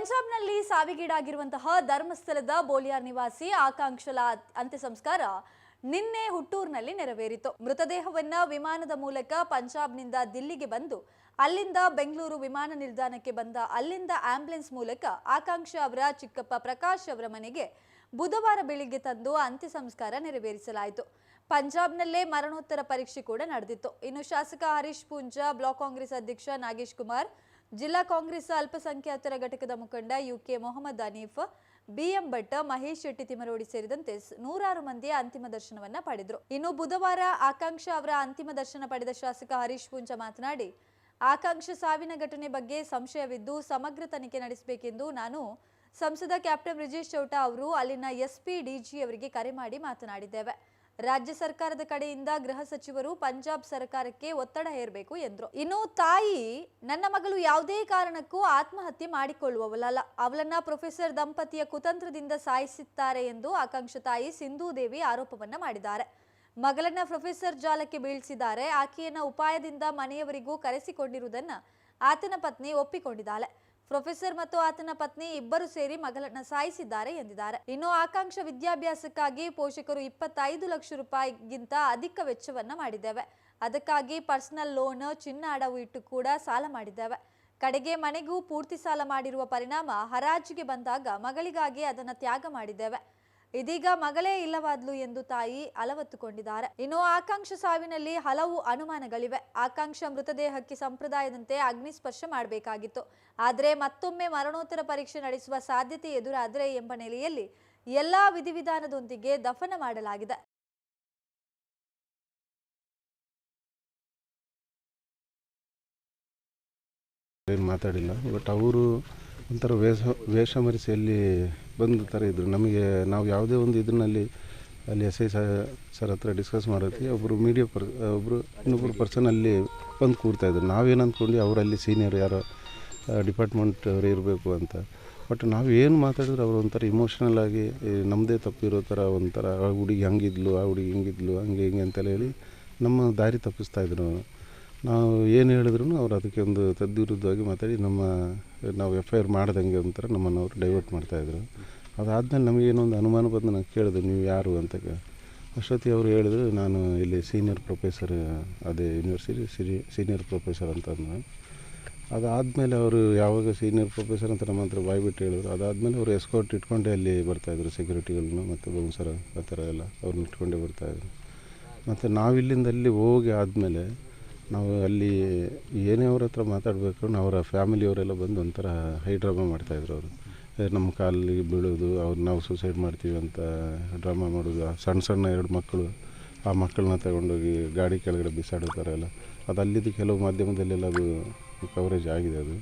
ಪಂಜಾಬ್ನಲ್ಲಿ ಸಾವಿಗೀಡಾಗಿರುವಂತಹ ಧರ್ಮಸ್ಥಳದ ಬೋಲಿಯಾರ್ ನಿವಾಸಿ ಆಕಾಂಕ್ಷಲ ಅಂತ್ಯ ಸಂಸ್ಕಾರ ನಿನ್ನೆ ಹುಟ್ಟೂರಿನಲ್ಲಿ ನೆರವೇರಿತು. ಮೃತದೇಹವನ್ನ ವಿಮಾನದ ಮೂಲಕ ಪಂಜಾಬ್ನಿಂದ ದಿಲ್ಲಿಗೆ ಬಂದು ಅಲ್ಲಿಂದ ಬೆಂಗಳೂರು ವಿಮಾನ ನಿಲ್ದಾಣಕ್ಕೆ ಬಂದ ಅಲ್ಲಿಂದ ಆಂಬ್ಯುಲೆನ್ಸ್ ಮೂಲಕ ಆಕಾಂಕ್ಷ ಅವರ ಚಿಕ್ಕಪ್ಪ ಪ್ರಕಾಶ್ ಅವರ ಮನೆಗೆ ಬುಧವಾರ ಬೆಳಿಗ್ಗೆ ತಂದು ಅಂತ್ಯ ಸಂಸ್ಕಾರ ನೆರವೇರಿಸಲಾಯಿತು. ಪಂಜಾಬ್ನಲ್ಲೇ ಮರಣೋತ್ತರ ಪರೀಕ್ಷೆ ಕೂಡ ನಡೆದಿತ್ತು. ಇನ್ನು ಶಾಸಕ ಹರೀಶ್ ಪೂಂಜಾ, ಬ್ಲಾಕ್ ಕಾಂಗ್ರೆಸ್ ಅಧ್ಯಕ್ಷ ನಾಗೇಶ್ ಕುಮಾರ್ ಜಿಲ್ಲಾ ಕಾಂಗ್ರೆಸ್ ಅಲ್ಪಸಂಖ್ಯಾತರ ಘಟಕದ ಮುಖಂಡ U K Mohammed Anif B M Bhat, Mahesh Shetty Timarodi ಸೇರಿದಂತೆ ನೂರಾರು ಮಂದಿ ಅಂತಿಮ ದರ್ಶನವನ್ನ ಪಡೆದರು. ಇನ್ನು ಬುಧವಾರ ಆಕಾಂಕ್ಷ ಅವರ ಅಂತಿಮ ದರ್ಶನ ಪಡೆದ ಶಾಸಕ ಹರೀಶ್ ಪೂಂಜ ಮಾತನಾಡಿ, ಆಕಾಂಕ್ಷ ಸಾವಿನ ಘಟನೆ ಬಗ್ಗೆ ಸಂಶಯವಿದ್ದು ಸಮಗ್ರ ತನಿಖೆ ನಡೆಸಬೇಕೆಂದು ನಾನು ಸಂಸದ ಕ್ಯಾಪ್ಟನ್ ಬ್ರಿಜೇಶ್ ಚೌಟಾ ಅವರು ಅಲ್ಲಿನ ಎಸ್ಪಿ ಡಿಜಿ ಅವರಿಗೆ ಕರೆ ಮಾಡಿ ಮಾತನಾಡಿದ್ದೇವೆ. ರಾಜ್ಯ ಸರ್ಕಾರದ ಕಡೆಯಿಂದ ಗೃಹ ಸಚಿವರು ಪಂಜಾಬ್ ಸರ್ಕಾರಕ್ಕೆ ಒತ್ತಡ ಹೇರಬೇಕು ಎಂದರು. ಇನ್ನು ತಾಯಿ, ನನ್ನ ಮಗಳು ಯಾವುದೇ ಕಾರಣಕ್ಕೂ ಆತ್ಮಹತ್ಯೆ ಮಾಡಿಕೊಳ್ಳುವವಳಲ್ಲ. ಅವಳನ್ನ ಪ್ರೊಫೆಸರ್ ದಂಪತಿಯ ಕುತಂತ್ರದಿಂದ ಸಾಯಿಸುತ್ತಾರೆ ಎಂದು ಆಕಾಂಕ್ಷ ತಾಯಿ ಸಿಂಧೂ ದೇವಿ ಆರೋಪವನ್ನ ಮಾಡಿದ್ದಾರೆ. ಮಗಳನ್ನ ಪ್ರೊಫೆಸರ್ ಜಾಲಕ್ಕೆ ಬೀಳಿಸಿದ್ದಾರೆ. ಆಕೆಯನ್ನ ಉಪಾಯದಿಂದ ಮನೆಯವರಿಗೂ ಕರೆಸಿಕೊಂಡಿರುವುದನ್ನ ಆತನ ಪತ್ನಿ ಒಪ್ಪಿಕೊಂಡಿದ್ದಾಳೆ. ಪ್ರೊಫೆಸರ್ ಮತ್ತು ಆತನ ಪತ್ನಿ ಇಬ್ಬರು ಸೇರಿ ಮಗಳನ್ನ ಸಾಯಿಸಿದ್ದಾರೆ ಎಂದಿದ್ದಾರೆ. ಇನ್ನು ಆಕಾಂಕ್ಷ ವಿದ್ಯಾಭ್ಯಾಸಕ್ಕಾಗಿ ಪೋಷಕರು ಇಪ್ಪತ್ತೈದು ಲಕ್ಷ ರೂಪಾಯಿಗಿಂತ ಅಧಿಕ ವೆಚ್ಚವನ್ನು ಮಾಡಿದ್ದೇವೆ. ಅದಕ್ಕಾಗಿ ಪರ್ಸನಲ್ ಲೋನ್, ಚಿನ್ನ ಅಡವು ಇಟ್ಟು ಕೂಡ ಸಾಲ ಮಾಡಿದ್ದೇವೆ. ಕಡೆಗೆ ಮನೆಗೂ ಪೂರ್ತಿ ಸಾಲ ಮಾಡಿರುವ ಪರಿಣಾಮ ಹರಾಜಿಗೆ ಬಂದಾಗ ಮಗಳಿಗಾಗಿ ಅದನ್ನು ತ್ಯಾಗ ಮಾಡಿದ್ದೇವೆ. ಇದೀಗ ಮಗಳೇ ಇಲ್ಲವಾದ್ಲು ಎಂದು ತಾಯಿ ಅಲವತ್ತುಕೊಂಡಿದ್ದಾರೆ. ಇನ್ನು ಆಕಾಂಕ್ಷ ಸಾವಿನಲ್ಲಿ ಹಲವು ಅನುಮಾನಗಳಿವೆ. ಆಕಾಂಕ್ಷ ಮೃತದೇಹಕ್ಕೆ ಸಂಪ್ರದಾಯದಂತೆ ಅಗ್ನಿ ಸ್ಪರ್ಶ ಮಾಡಬೇಕಾಗಿತ್ತು. ಆದರೆ ಮತ್ತೊಮ್ಮೆ ಮರಣೋತ್ತರ ಪರೀಕ್ಷೆ ನಡೆಸುವ ಸಾಧ್ಯತೆ ಎದುರಾದರೆ ಎಂಬ ನೆಲೆಯಲ್ಲಿ ಎಲ್ಲಾ ವಿಧಿವಿಧಾನದೊಂದಿಗೆ ದಫನ ಮಾಡಲಾಗಿದೆ. ಮಾತಾಡಿಲ್ಲ. ಬಟ್ ಅವರು ಒಂಥರ ವೇಷ ವೇಷ ಮರೆಸಿಯಲ್ಲಿ ಬಂದ ಥರ ಇದ್ದರು ನಮಗೆ ನಾವು ಯಾವುದೇ ಒಂದು ಇದರಲ್ಲಿ ಅಲ್ಲಿ ಎಸ್ ಐ ಸರ್ ಹತ್ರ ಡಿಸ್ಕಸ್ ಮಾಡೋಕ್ಕೆ ಒಬ್ಬರು ಮೀಡಿಯಾ ಪರ್ ಒಬ್ಬರು ಇನ್ನೊಬ್ಬರು ಪರ್ಸನ್ ಅಲ್ಲಿ ಬಂದು ಕೂರ್ತಾಯಿದ್ರು ನಾವೇನು ಅಂದ್ಕೊಂಡು ಅವರಲ್ಲಿ ಸೀನಿಯರ್ ಯಾರೋ ಡಿಪಾರ್ಟ್ಮೆಂಟ್ ಅವರು ಇರಬೇಕು ಅಂತ. ಬಟ್ ನಾವು ಏನು ಮಾತಾಡಿದ್ರು ಅವರು ಒಂಥರ ಇಮೋಷನಲ್ ಆಗಿ ನಮ್ಮದೇ ತಪ್ಪಿರೋ ಥರ ಒಂಥರ, ಆ ಹುಡುಗಿ ಹಂಗಿದ್ಲು, ಆ ಹುಡುಗಿ ಹಿಂಗಿದ್ಲು, ಹಂಗೆ ಹಿಂಗೆ ಅಂತೆಲ್ಲ ಹೇಳಿ ನಮ್ಮ ದಾರಿ ತಪ್ಪಿಸ್ತಾ ಇದ್ರು ನಾವು ಏನು ಹೇಳಿದ್ರು ಅವ್ರು ಅದಕ್ಕೆ ಒಂದು ತದ್ವಿರುದ್ಧವಾಗಿ ಮಾತಾಡಿ ನಮ್ಮ, ನಾವು ಎಫ್ ಐ ಆರ್ ಮಾಡ್ದಂಗೆ ಒಂಥರ ನಮ್ಮನ್ನು ಅವರು ಡೈವರ್ಟ್ ಮಾಡ್ತಾಯಿದ್ರು ಅದಾದಮೇಲೆ ನಮಗೇನೋ ಒಂದು ಅನುಮಾನ ಬಂದು ನಾನು ಕೇಳಿದೆ, ನೀವು ಯಾರು? ಅಂತ ಅಷ್ಟೊತ್ತಿಗೆ ಅವರು ಹೇಳಿದ್ರು, ನಾನು ಇಲ್ಲಿ ಸೀನಿಯರ್ ಪ್ರೊಫೆಸರ್, ಅದೇ ಯೂನಿವರ್ಸಿಟಿ, ಸಿರಿ, ಸೀನಿಯರ್ ಪ್ರೊಫೆಸರ್ ಅಂತ ಅಂದ್ರೆ ಅದಾದಮೇಲೆ ಅವರು ಯಾವಾಗ ಸೀನಿಯರ್ ಪ್ರೊಫೆಸರ್ ಅಂತ ನಮ್ಮ ಹತ್ರ ಬಾಯ್ಬಿಟ್ಟು ಹೇಳಿದ್ರು. ಅದಾದಮೇಲೆ ಅವರು ಎಸ್ಕೋರ್ಟ್ ಇಟ್ಕೊಂಡೇ ಅಲ್ಲಿ ಬರ್ತಾಯಿದ್ರು ಸೆಕ್ಯೂರಿಟಿಗಳನ್ನು ಮತ್ತು ಬೌನ್ಸರ್ ಆ ಥರ ಎಲ್ಲ ಅವ್ರನ್ನ ಇಟ್ಕೊಂಡೇ ಬರ್ತಾಯಿದ್ರು ಮತ್ತು ನಾವಿಲ್ಲಿಂದ ಅಲ್ಲಿ ಹೋಗಿ ಆದಮೇಲೆ ನಾವು ಅಲ್ಲಿ ಏನೇ ಅವ್ರ ಹತ್ರ ಮಾತಾಡಬೇಕು ಅವರ ಫ್ಯಾಮಿಲಿಯವರೆಲ್ಲ ಬಂದು ಒಂಥರ ಹೈ ಡ್ರಾಮಾ ಮಾಡ್ತಾಯಿದ್ರು ಅವರು. ನಮ್ಮ ಕಾಲಿಗೆ ಬೀಳೋದು ಅವ್ರು ನಾವು ಸೂಸೈಡ್ ಮಾಡ್ತೀವಿ ಅಂತ ಡ್ರಾಮಾ ಮಾಡೋದು ಸಣ್ಣ ಸಣ್ಣ ಎರಡು ಮಕ್ಕಳು ಆ ಮಕ್ಕಳನ್ನ ತಗೊಂಡೋಗಿ ಗಾಡಿ ಕೆಳಗಡೆ ಬಿಸಾಡೋ ಥರ ಎಲ್ಲ. ಅದು ಅಲ್ಲಿದ್ದು ಕೆಲವು ಮಾಧ್ಯಮದಲ್ಲೆಲ್ಲ ಅದು ಕವರೇಜ್ ಆಗಿದೆ ಅದು.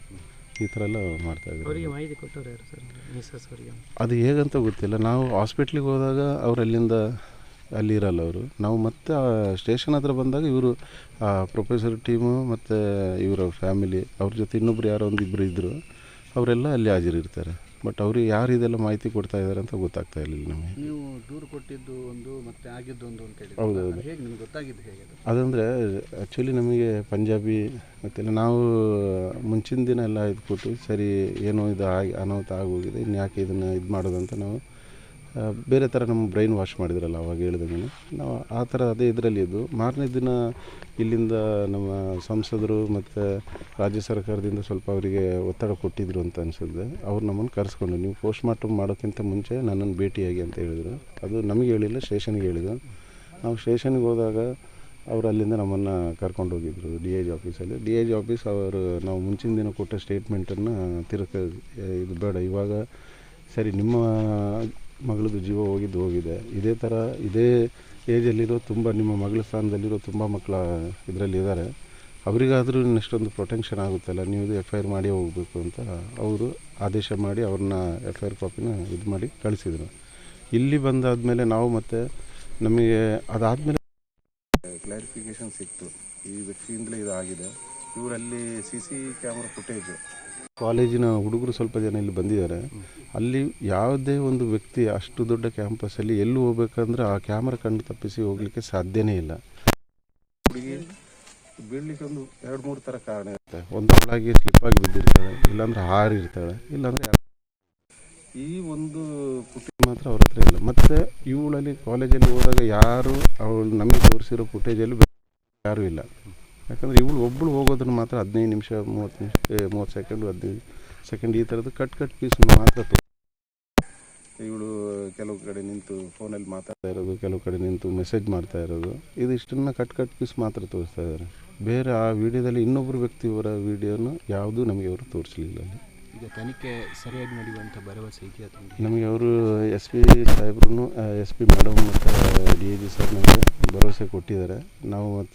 ಈ ಥರ ಎಲ್ಲ ಮಾಡ್ತಾಯಿದ್ರು ಅದು ಹೇಗಂತ ಗೊತ್ತಿಲ್ಲ. ನಾವು ಹಾಸ್ಪಿಟ್ಲಿಗೆ ಹೋದಾಗ ಅವರಲ್ಲಿಂದ ಅಲ್ಲಿ ಇರಲ್ಲ ಅವರು. ನಾವು ಮತ್ತೆ ಸ್ಟೇಷನ್ ಹತ್ರ ಬಂದಾಗ ಇವರು ಪ್ರೊಫೆಸರ್ ಟೀಮು ಮತ್ತು ಇವರ ಫ್ಯಾಮಿಲಿ ಅವ್ರ ಜೊತೆ ಇನ್ನೊಬ್ರು ಯಾರೋ ಒಂದು ಇಬ್ಬರು ಇದ್ದರು ಅವರೆಲ್ಲ ಅಲ್ಲಿ ಹಾಜರಿರ್ತಾರೆ. ಬಟ್ ಅವರು ಯಾರು ಇದೆಲ್ಲ ಮಾಹಿತಿ ಕೊಡ್ತಾ ಇದ್ದಾರೆ ಅಂತ ಗೊತ್ತಾಗ್ತಾ ಇರಲಿಲ್ಲ ನಮಗೆ. ನೀವು ದೂರು ಕೊಟ್ಟಿದ್ದು ಒಂದು ಮತ್ತೆ ಆಗಿದ್ದು ಒಂದು ಅಂತ ಹೇಳಿ ಹೌದು, ಹೌದು. ಹೇಗೆ ನಿಮ್ಗೆ ಗೊತ್ತಾಗಿದ್ದು ಹೇಗೆ ಅದು? ಅದಂದರೆ ಆ್ಯಕ್ಚುಲಿ ನಮಗೆ ಪಂಜಾಬಿ ಮತ್ತೆಲ್ಲ ನಾವು ಮುಂಚಿನ ದಿನ ಎಲ್ಲ ಇದು ಕೊಟ್ಟು ಸರಿ ಏನೋ ಇದು ಆಗಿ ಅನಾಹುತ ಆಗೋಗಿದೆ ಇನ್ನು ಯಾಕೆ ಇದನ್ನು ಇದು ಮಾಡೋದಂತ ನಾವು ಆ, ಬೇರೆ ಥರ ನಮ್ಮ ಬ್ರೈನ್ ವಾಶ್ ಮಾಡಿದ್ರಲ್ಲ ಅವಾಗ ಹೇಳಿದಂಗೆ ನಾವು ಆ ಥರ ಅದೇ ಇದರಲ್ಲಿ ಇದ್ದು, ಮಾರನೇ ದಿನ ಇಲ್ಲಿಂದ ನಮ್ಮ ಸಂಸದರು ಮತ್ತು ರಾಜ್ಯ ಸರ್ಕಾರದಿಂದ ಸ್ವಲ್ಪ ಅವರಿಗೆ ಒತ್ತಡ ಕೊಟ್ಟಿದ್ರು ಅಂತ ಅನಿಸುತ್ತೆ. ಅವ್ರು ನಮ್ಮನ್ನು ಕರೆಸ್ಕೊಂಡು, ನೀವು ಪೋಸ್ಟ್ ಮಾರ್ಟಮ್ ಮಾಡೋಕ್ಕಿಂತ ಮುಂಚೆ ನನ್ನನ್ನು ಭೇಟಿಯಾಗಿ ಅಂತ ಹೇಳಿದರು. ಅದು ನಮಗೆ ಹೇಳಿಲ್ಲ ಸ್ಟೇಷನ್ಗೆ ಹೇಳಿದ್ರು ನಾವು ಸ್ಟೇಷನ್ಗೆ ಹೋದಾಗ ಅವರು ಅಲ್ಲಿಂದ ನಮ್ಮನ್ನು ಕರ್ಕೊಂಡು ಹೋಗಿದ್ರು ಡಿ ಎಜ್ ಆಫೀಸಲ್ಲಿ ಡಿ ಎಜ್ ಆಫೀಸ್ ಅವರು ನಾವು ಮುಂಚಿನ ದಿನ ಕೊಟ್ಟ ಸ್ಟೇಟ್ಮೆಂಟನ್ನು ತಿರುಕ ಇದು ಬೇಡ, ಇವಾಗ ಸರಿ, ನಿಮ್ಮ ಮಗಳದ್ದು ಜೀವ ಹೋಗಿದ್ದು ಹೋಗಿದೆ. ಇದೇ ಥರ ಇದೇ ಏಜಲ್ಲಿರೋ ತುಂಬ ನಿಮ್ಮ ಮಗಳ ಸ್ಥಾನದಲ್ಲಿರೋ ತುಂಬ ಮಕ್ಕಳ ಇದರಲ್ಲಿ ಇದ್ದಾರೆ ಅವರಿಗಾದರೂ ಇನ್ನಷ್ಟೊಂದು ಪ್ರೊಟೆಕ್ಷನ್ ಆಗುತ್ತಲ್ಲ? ನೀವು ಇದು ಎಫ್ ಐ ಆರ್ ಮಾಡಿ ಹೋಗಬೇಕು ಅಂತ ಅವರು ಆದೇಶ ಮಾಡಿ ಅವ್ರನ್ನ ಎಫ್ ಐ ಆರ್ ಕಾಪಿನ ಇದು ಮಾಡಿ ಕಳಿಸಿದರು. ಇಲ್ಲಿ ಬಂದಾದಮೇಲೆ ನಾವು ಮತ್ತೆ ನಮಗೆ ಅದಾದಮೇಲೆ ಕ್ಲಾರಿಫಿಕೇಶನ್ ಸಿಕ್ತು. ಈ ವ್ಯಕ್ತಿಯಿಂದಲೇ ಇದಾಗಿದೆ. ಇವರಲ್ಲಿ ಸಿ ಸಿ ಕ್ಯಾಮ್ರಾ ಫುಟೇಜ್. ಕಾಲೇಜಿನ ಹುಡುಗರು ಸ್ವಲ್ಪ ಜನ ಇಲ್ಲಿ ಬಂದಿದ್ದಾರೆ. ಅಲ್ಲಿ ಯಾವುದೇ ಒಂದು ವ್ಯಕ್ತಿ ಅಷ್ಟು ದೊಡ್ಡ ಕ್ಯಾಂಪಸಲ್ಲಿ ಎಲ್ಲಿ ಹೋಗ್ಬೇಕಂದ್ರೆ ಆ ಕ್ಯಾಮ್ರಾ ಕಣ್ಣು ತಪ್ಪಿಸಿ ಹೋಗ್ಲಿಕ್ಕೆ ಸಾಧ್ಯನೇ ಇಲ್ಲ. ಹುಡುಗಿ ಬೀಳ್ಲಿಕ್ಕೆ ಒಂದು ಎರಡು ಮೂರು ಥರ ಕಾರಣ ಇರುತ್ತೆ. ಒಂದು ಒಳಗೆ ಸ್ಲಿಪ್ಪಾಗಿ ಆಗಿ ಬಿದ್ದಿರ್ತಾಳೆ ಇಲ್ಲಾಂದ್ರೆ ಹಾರಿರ್ತಾಳೆ ಇಲ್ಲಾಂದರೆ ಈ ಒಂದು ಫುಟೇಜ್ ಮಾತ್ರ ಅವ್ರ ಹತ್ರ ಇಲ್ಲ. ಮತ್ತು ಇವುಗಳಲ್ಲಿ ಕಾಲೇಜಲ್ಲಿ ಹೋದಾಗ ಯಾರು ಅವಳು ನಮಗೆ ತೋರಿಸಿರೋ ಫುಟೇಜಲ್ಲಿ ಯಾರೂ ಇಲ್ಲ. ಯಾಕಂದರೆ ಇವಳು ಒಬ್ಬಳು ಹೋಗೋದನ್ನು ಮಾತ್ರ ಹದಿನೈದು ನಿಮಿಷ ಮೂವತ್ತು ನಿಮಿಷ ಮೂವತ್ತು ಸೆಕೆಂಡು ಹದಿನೈದು ಸೆಕೆಂಡ್ ಈ ಥರದ್ದು ಕಟ್ ಕಟ್ ಪೀಸ್ ಮಾತ್ರ ತೋರಿಸ್ತಾರೆ ಇವಳು ಕೆಲವು ಕಡೆ ನಿಂತು ಫೋನಲ್ಲಿ ಮಾತಾಡ್ತಾ ಇರೋದು ಕೆಲವು ಕಡೆ ನಿಂತು ಮೆಸೇಜ್ ಮಾಡ್ತಾ ಇರೋದು. ಇದಿಷ್ಟನ್ನು ಕಟ್ ಕಟ್ ಪೀಸ್ ಮಾತ್ರ ತೋರಿಸ್ತಾ ಇದ್ದಾರೆ ಬೇರೆ ಆ ವಿಡಿಯೋದಲ್ಲಿ ಇನ್ನೊಬ್ಬರು ವ್ಯಕ್ತಿಯವರ ವಿಡಿಯೋನು ಯಾವುದೂ ನಮಗೆ ಅವರು ತೋರಿಸಲಿಲ್ಲ ಅಲ್ಲಿ. ಈಗ ತನಿಖೆ ಸರಿಯಾಗಿ ನಡೆಯುವಂಥ ಭರವಸೆ ಇದೆಯಾ ನಮಗೆ ಅವರು ಎಸ್ ಪಿ ಸಾಹೇಬ್ರು ಎಸ್ ಪಿ ಮೇಡಮ್ ಮತ್ತು ಡಿ ಎ ಜಿ ಸರ್ ನಮಗೆ ಭರವಸೆ ಕೊಟ್ಟಿದ್ದಾರೆ. ನಾವು ಮತ್ತು